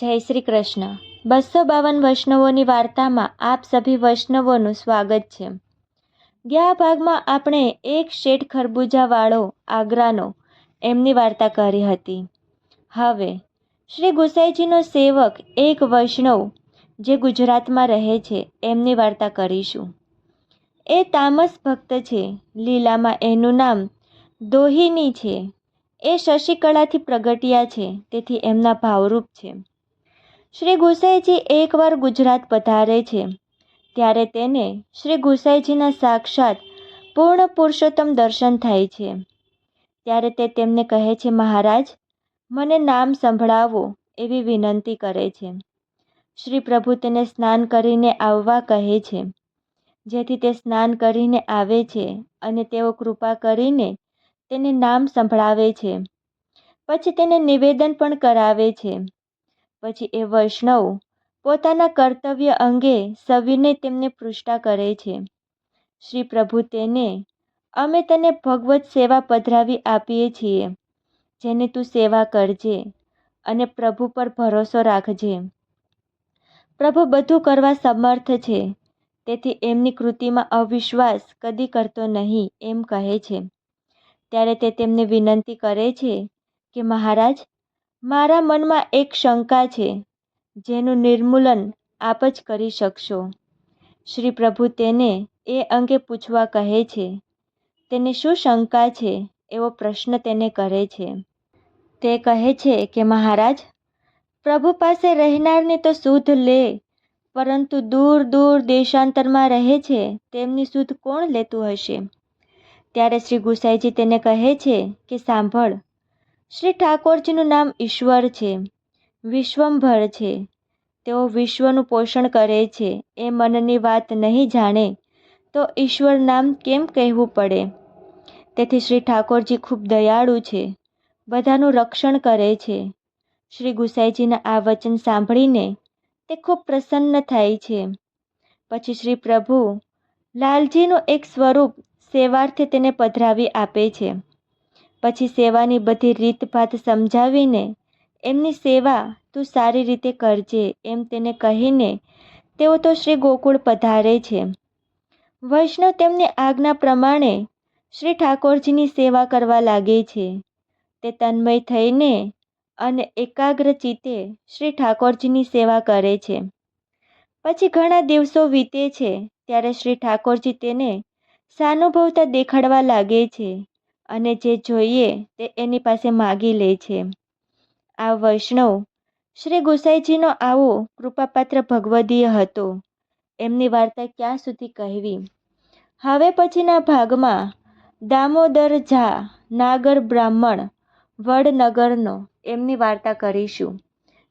જય શ્રી કૃષ્ણ. બસો બાવન વૈષ્ણવોની વાર્તામાં આપ સભી વૈષ્ણવોનું સ્વાગત છે. ગયા ભાગમાં આપણે એક શેઠ ખરબૂજાવાળો આગ્રાનો એમની વાર્તા કરી હતી. હવે, શ્રી ગુસાઈજીનો સેવક એક વૈષ્ણવ જે ગુજરાતમાં રહે છે એમની વાર્તા કરીશું. એ તામસ ભક્ત છે, લીલામાં એનું નામ દોહિની છે. એ શશિકળાથી પ્રગટ્યા છે, તેથી એમના ભાવરૂપ છે. શ્રી ગુસાઈજી એકવાર ગુજરાત પધારે છે. ત્યારે તેને શ્રી ગુસાઈજીના સાક્ષાત પૂર્ણ પુરુષોત્તમ દર્શન થાય છે. ત્યારે તે તેમને કહે છે, મહારાજ, મને નામ સંભળાવો એવી વિનંતી કરે છે. શ્રી પ્રભુ તેને સ્નાન કરીને આવવા કહે છે. જેથી તે સ્નાન કરીને આવે છે અને તેઓ કૃપા કરીને તેને નામ સંભળાવે છે. પછી તેને નિવેદન પણ કરાવે છે. પછી એ વૈષ્ણવ પોતાના કર્તવ્ય અંગે સવિનય તેમને પૃષ્ઠા કરે છે. શ્રી પ્રભુ તેને, અમે તને ભગવત સેવા પધરાવી આપીએ છીએ, જેને તું સેવા કરજે અને પ્રભુ પર ભરોસો રાખજે. પ્રભુ બધું કરવા સમર્થ છે, તેથી એમની કૃતિમાં અવિશ્વાસ કદી કરતો નહીં, એમ કહે છે. ત્યારે તે તેમને વિનંતી કરે છે કે, મહારાજ મારા મનમાં એક શંકા છે, જેનું નિર્મૂલન આપ જ કરી શકશો. શ્રી પ્રભુ તેને એ અંગે પૂછવા કહે છે, તેને શું શંકા છે? એવો પ્રશ્ન તેને કરે છે. તે કહે છે કે, મહારાજ, પ્રભુ પાસે રહેનારને તો શુદ્ધ લે, પરંતુ દૂર દૂર દેશાંતરમાં રહે છે, તેમની શુદ્ધ કોણ લેતું હશે? ત્યારે શ્રી ગુસાઈજી તેને કહે છે કે, સાંભળ શ્રી ઠાકોરજીનું નામ ઈશ્વર છે. વિશ્વંભર છે. તેઓ વિશ્વનું પોષણ કરે છે. એ મનની વાત નહીં જાણે તો ઈશ્વર નામ કેમ કહેવું પડે? તેથી શ્રી ઠાકોરજી ખૂબ દયાળુ છે. બધાનું રક્ષણ કરે છે. શ્રી ગુસાઈજીના આ વચન સાંભળીને તે ખૂબ પ્રસન્ન થાય છે. પછી શ્રી પ્રભુ લાલજીનું એક સ્વરૂપ સેવાર્થે તેને પધરાવી આપે છે. પછી સેવાની બધી રીતભાત સમજાવીને, એમની સેવા તું સારી રીતે કરજે એમ તેને કહીને, તેઓ તો શ્રી ગોકુળ પધારે છે. વૈષ્ણવ તેમની આજ્ઞા પ્રમાણે શ્રી ઠાકોરજીની સેવા કરવા લાગે છે. તે તન્મય થઈને અને એકાગ્ર ચિત્તે શ્રી ઠાકોરજીની સેવા કરે છે. પછી ઘણા દિવસો વીતે છે, ત્યારે શ્રી ઠાકોરજી તેને સાનુભવતા દેખાડવા લાગે છે. અને જે જોઈએ તે એની પાસે માગી લે છે. આ વૈષ્ણવ શ્રી ગુસાઈજીનો આવો કૃપાપાત્ર ભગવદીય હતો. એમની વાર્તા ક્યાં સુધી કહેવી? હવે પછીના ભાગમાં દામોદર ઝા નાગર બ્રાહ્મણ વડનગરનો એમની વાર્તા કરીશું.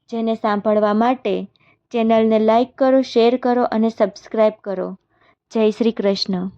જેને સાંભળવા માટે ચેનલને લાઈક કરો, શેર કરો અને સબસ્ક્રાઈબ કરો. જય શ્રી કૃષ્ણ.